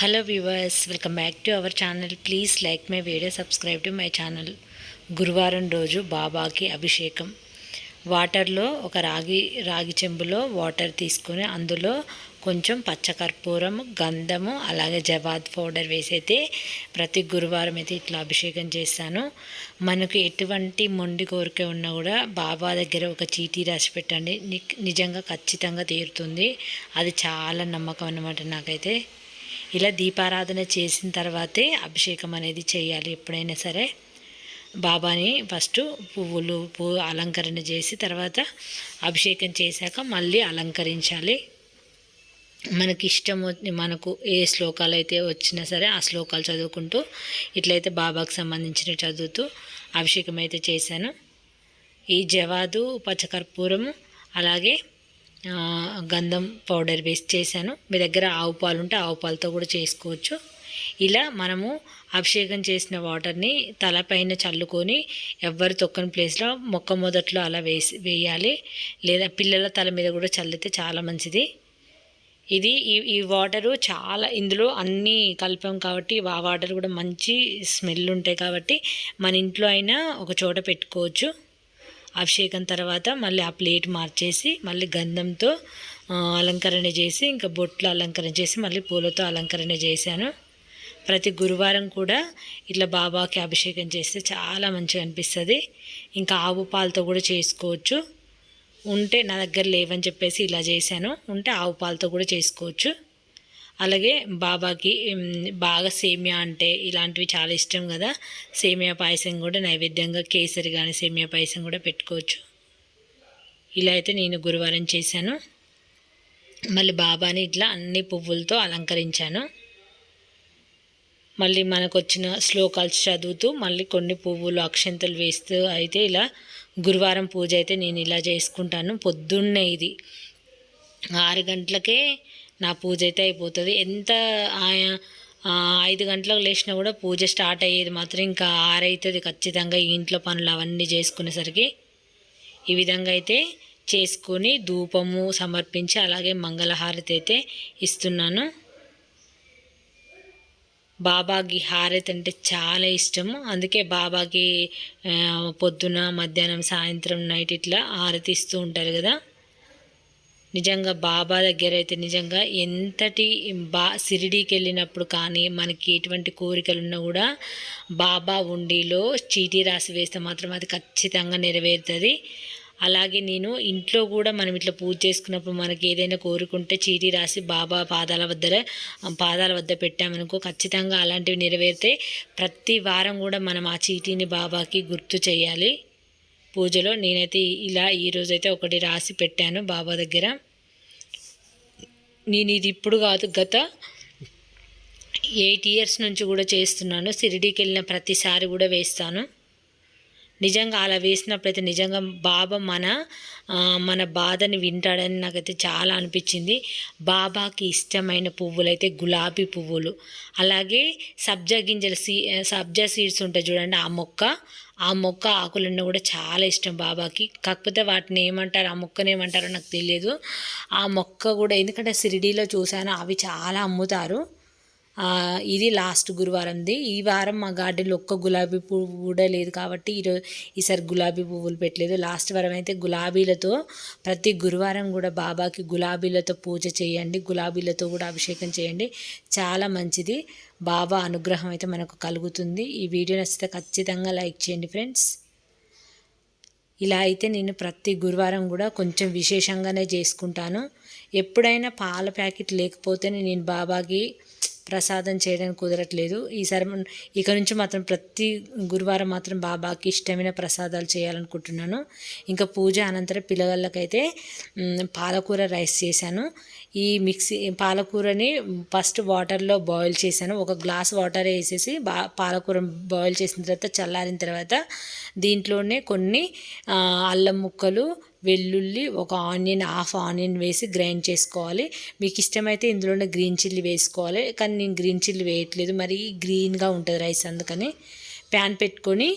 Hello viewers welcome back to our channel please like my video subscribe to my channel గురువారం రోజు బాబాకి అభిషేకం. వాటర్లో ఒక రాగి రాగి చెంబులో వాటర్ తీసుకొని అందులో కొంచెం పచ్చకర్పూరం గంధము అలాగే జవాద్ పౌడర్ వేసి అయితే ప్రతి గురువారం అయితే ఇట్లా అభిషేకం చేస్తాను. మనకు ఎటువంటి మొండి కోరిక ఉన్నా కూడా బాబా దగ్గర ఒక చీటీ రాసి పెట్టండి. నిజంగా ఖచ్చితంగా తీరుతుంది. అది చాలా నమ్మకం అనమాట నాకైతే. ఇలా దీపారాధన చేసిన తర్వాతే అభిషేకం అనేది చేయాలి ఎప్పుడైనా సరే. బాబాని ఫస్ట్ పువ్వులు పువ్వు అలంకరణ చేసి తర్వాత అభిషేకం చేశాక మళ్ళీ అలంకరించాలి. మనకి ఇష్టం మనకు ఏ శ్లోకాలు అయితే వచ్చినా సరే ఆ శ్లోకాలు చదువుకుంటూ ఇట్లయితే బాబాకు సంబంధించిన చదువుతూ అభిషేకం అయితే చేశాను. ఈ జవాదు పచ్చకర్పూరము అలాగే గంధం పౌడర్ వేసి చేశాను. మీ దగ్గర ఆవు పాలు ఉంటే ఆవు పాలతో కూడా చేసుకోవచ్చు. ఇలా మనము అభిషేకం చేసిన వాటర్ని తలపైన చల్లుకొని ఎవ్వరు తొక్కని ప్లేస్లో మొక్క మొదట్లో అలా వేసి వేయాలి. లేదా పిల్లల తల మీద కూడా చల్లితే చాలా మంచిది. ఇది ఈ ఈ వాటరు చాలా ఇందులో అన్నీ కలిపాం కాబట్టి ఆ వాటర్ కూడా మంచి స్మెల్ ఉంటాయి కాబట్టి మన ఇంట్లో అయినా ఒక చోట పెట్టుకోవచ్చు. అభిషేకం తర్వాత మళ్ళీ ఆ ప్లేట్ మార్చేసి మళ్ళీ గంధంతో అలంకరణ చేసి ఇంకా బొట్లు అలంకరణ చేసి మళ్ళీ పూలతో అలంకరణ చేశాను. ప్రతి గురువారం కూడా ఇట్లా బాబాకి అభిషేకం చేస్తే చాలా మంచిగా అనిపిస్తుంది. ఇంకా ఆవు పాలతో కూడా చేసుకోవచ్చు. ఉంటే నా దగ్గర లేవని చెప్పేసి ఇలా చేశాను. ఉంటే ఆవు పాలతో కూడా చేసుకోవచ్చు. అలాగే బాబాకి బాగా సేమియా అంటే ఇలాంటివి చాలా ఇష్టం కదా. సేమియా పాయసం కూడా నైవేద్యంగా కేసరి కానీ సేమియా పాయసం కూడా పెట్టుకోవచ్చు. ఇలా అయితే నేను గురువారం చేశాను. మళ్ళీ బాబాని ఇట్లా అన్ని పువ్వులతో అలంకరించాను. మళ్ళీ మనకు వచ్చిన శ్లోకాలు చదువుతూ మళ్ళీ కొన్ని పువ్వులు అక్షంతలు వేస్తూ అయితే ఇలా గురువారం పూజ అయితే నేను ఇలా చేసుకుంటాను. పొద్దున్నే ఇది ఆరు గంటలకే నా పూజ అయితే అయిపోతుంది. ఎంత ఐదు గంటలకు లేచినా కూడా పూజ స్టార్ట్ అయ్యేది మాత్రం ఇంకా ఆరైతుంది ఖచ్చితంగా ఇంట్లో పనులు అవన్నీ చేసుకునేసరికి. ఈ విధంగా అయితే చేసుకొని ధూపము సమర్పించి అలాగే మంగళహారతి అయితే ఇస్తున్నాను. బాబాకి హారతి అంటే చాలా ఇష్టము. అందుకే బాబాకి పొద్దున మధ్యాహ్నం సాయంత్రం నైట్ ఇట్లా హారతి ఇస్తూ ఉంటారు కదా. నిజంగా బాబా దగ్గర అయితే నిజంగా ఎంతటి బా సిరిడీకి వెళ్ళినప్పుడు కానీ మనకి ఎటువంటి కోరికలు ఉన్నా కూడా బాబా ఉండిలో చీటీ రాసి వేస్తే మాత్రం అది ఖచ్చితంగా నెరవేరుతుంది. అలాగే నేను ఇంట్లో కూడా మనం ఇట్లా పూజ చేసుకున్నప్పుడు మనకి ఏదైనా కోరుకుంటే చీటీ రాసి బాబా పాదాల వద్ద పాదాల వద్ద పెట్టామనుకో ఖచ్చితంగా అలాంటివి నెరవేరితే ప్రతి వారం కూడా మనం ఆ చీటీని బాబాకి గుర్తు చేయాలి. పూజలో నేనైతే ఇలా ఈరోజైతే ఒకటి రాసి పెట్టాను బాబా దగ్గర. నేను ఇది ఇప్పుడు కాదు గత ఎయిట్ ఇయర్స్ నుంచి కూడా చేస్తున్నాను. షిరిడీకి వెళ్ళిన ప్రతిసారి కూడా వేస్తాను. నిజంగా అలా వేసినప్పుడైతే నిజంగా బాబా మన మన బాధని వింటాడని నాకైతే చాలా అనిపించింది. బాబాకి ఇష్టమైన పువ్వులు అయితే గులాబీ పువ్వులు. అలాగే సబ్జా గింజల సీ సబ్జా సీడ్స్ ఉంటాయి చూడండి ఆ మొక్క ఆ మొక్క ఆకులన్నీ కూడా చాలా ఇష్టం బాబాకి. కాకపోతే వాటిని ఏమంటారు ఆ మొక్కని ఏమంటారో నాకు తెలియదు. ఆ మొక్క కూడా ఎందుకంటే షిరిడీలో చూశాను అవి చాలా అమ్ముతారు. ఇది లాస్ట్ గురువారంది. ఈ వారం మా గార్డెన్లో ఒక్క గులాబీ పువ్వు కూడా లేదు కాబట్టి ఈరోజు ఈసారి గులాబీ పువ్వులు పెట్టలేదు. లాస్ట్ వారం అయితే గులాబీలతో ప్రతి గురువారం కూడా బాబాకి గులాబీలతో పూజ చేయండి. గులాబీలతో కూడా అభిషేకం చేయండి. చాలా మంచిది. బాబా అనుగ్రహం అయితే మనకు కలుగుతుంది. ఈ వీడియో నచ్చితే ఖచ్చితంగా లైక్ చేయండి ఫ్రెండ్స్. ఇలా అయితే నేను ప్రతి గురువారం కూడా కొంచెం విశేషంగానే చేసుకుంటాను. ఎప్పుడైనా పాల ప్యాకెట్ లేకపోతేనే నేను బాబాకి ప్రసాదం చేయడానికి కుదరట్లేదు. ఈసారి ఇక నుంచి మాత్రం ప్రతి గురువారం మాత్రం బాబాకి ఇష్టమైన ప్రసాదాలు చేయాలనుకుంటున్నాను. ఇంకా పూజ అనంతరం పిల్లగాళ్ళకైతే పాలకూర రైస్ చేశాను. ఈ మిక్సీ పాలకూరని ఫస్ట్ వాటర్లో బాయిల్ చేశాను. ఒక గ్లాస్ వాటర్ వేసేసి బా పాలకూర బాయిల్ చేసిన తర్వాత చల్లారిన తర్వాత దీంట్లోనే కొన్ని అల్లం ముక్కలు వెల్లుల్లి ఒక ఆనియన్ హాఫ్ ఆనియన్ వేసి గ్రైండ్ చేసుకోవాలి. మీకు ఇష్టమైతే ఇందులోనే గ్రీన్ చిల్లీ వేసుకోవాలి. కానీ నేను గ్రీన్ చిల్లీ వేయట్లేదు. మరి గ్రీన్గా ఉంటుంది రైస్ అందుకని. ప్యాన్ పెట్టుకొని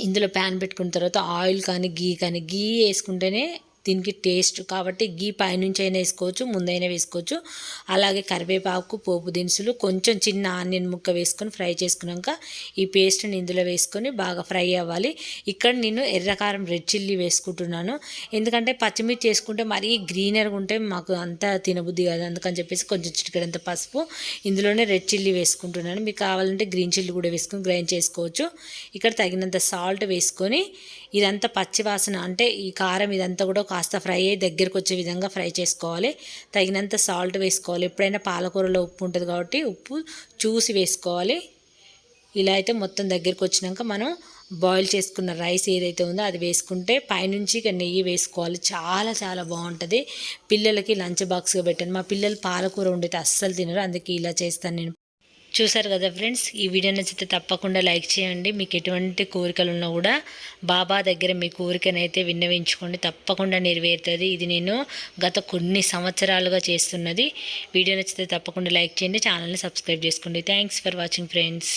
ఇందులో ప్యాన్ పెట్టుకున్న తర్వాత ఆయిల్ కానీ గీ కానీ గీ వేసుకుంటేనే దీనికి టేస్ట్ కాబట్టి గీ పైనుంచి అయినా వేసుకోవచ్చు ముందైనా వేసుకోవచ్చు. అలాగే కరివేపాకు పోపు దినుసులు కొంచెం చిన్న ఆనియన్ ముక్క వేసుకొని ఫ్రై చేసుకున్నాక ఈ పేస్ట్ని ఇందులో వేసుకొని బాగా ఫ్రై అవ్వాలి. ఇక్కడ నేను ఎర్రకారం రెడ్ చిల్లీ వేసుకుంటున్నాను. ఎందుకంటే పచ్చిమిర్చి వేసుకుంటే మరీ గ్రీనర్గా ఉంటే మాకు అంత తినబుద్ధి కాదు. అందుకని చెప్పేసి కొంచెం చిటికడంత పసుపు ఇందులోనే రెడ్ చిల్లీ వేసుకుంటున్నాను. మీకు కావాలంటే గ్రీన్ చిల్లీ కూడా వేసుకొని గ్రైండ్ చేసుకోవచ్చు. ఇక్కడ తగినంత సాల్ట్ వేసుకొని ఇదంతా పచ్చివాసన అంటే ఈ కారం ఇదంతా కూడా కాస్త ఫ్రై అయ్యి దగ్గరకు వచ్చే విధంగా ఫ్రై చేసుకోవాలి. తగినంత సాల్ట్ వేసుకోవాలి. ఎప్పుడైనా పాలకూరలో ఉప్పు ఉంటుంది కాబట్టి ఉప్పు చూసి వేసుకోవాలి. ఇలా అయితే మొత్తం దగ్గరికి వచ్చినాక మనం బాయిల్ చేసుకున్న రైస్ ఏదైతే ఉందో అది వేసుకుంటే పైనుంచి ఇక నెయ్యి వేసుకోవాలి. చాలా చాలా బాగుంటుంది. పిల్లలకి లంచ్ బాక్స్గా పెట్టాను. మా పిల్లలు పాలకూర వండితే అస్సలు తినరు. అందుకే ఇలా చేస్తాను నేను. చూసారు కదా ఫ్రెండ్స్ ఈ వీడియో నచ్చితే తప్పకుండా లైక్ చేయండి. మీకు ఎటువంటి కోరికలు ఉన్నా కూడా బాబా దగ్గర మీ కోరికనైతే విన్నవించుకోండి. తప్పకుండా నెరవేరుతుంది. ఇది నేను గత కొన్ని సంవత్సరాలుగా చేస్తున్నది. వీడియో నచ్చితే తప్పకుండా లైక్ చేయండి. ఛానల్ని సబ్స్క్రైబ్ చేసుకోండి. Thanks for watching friends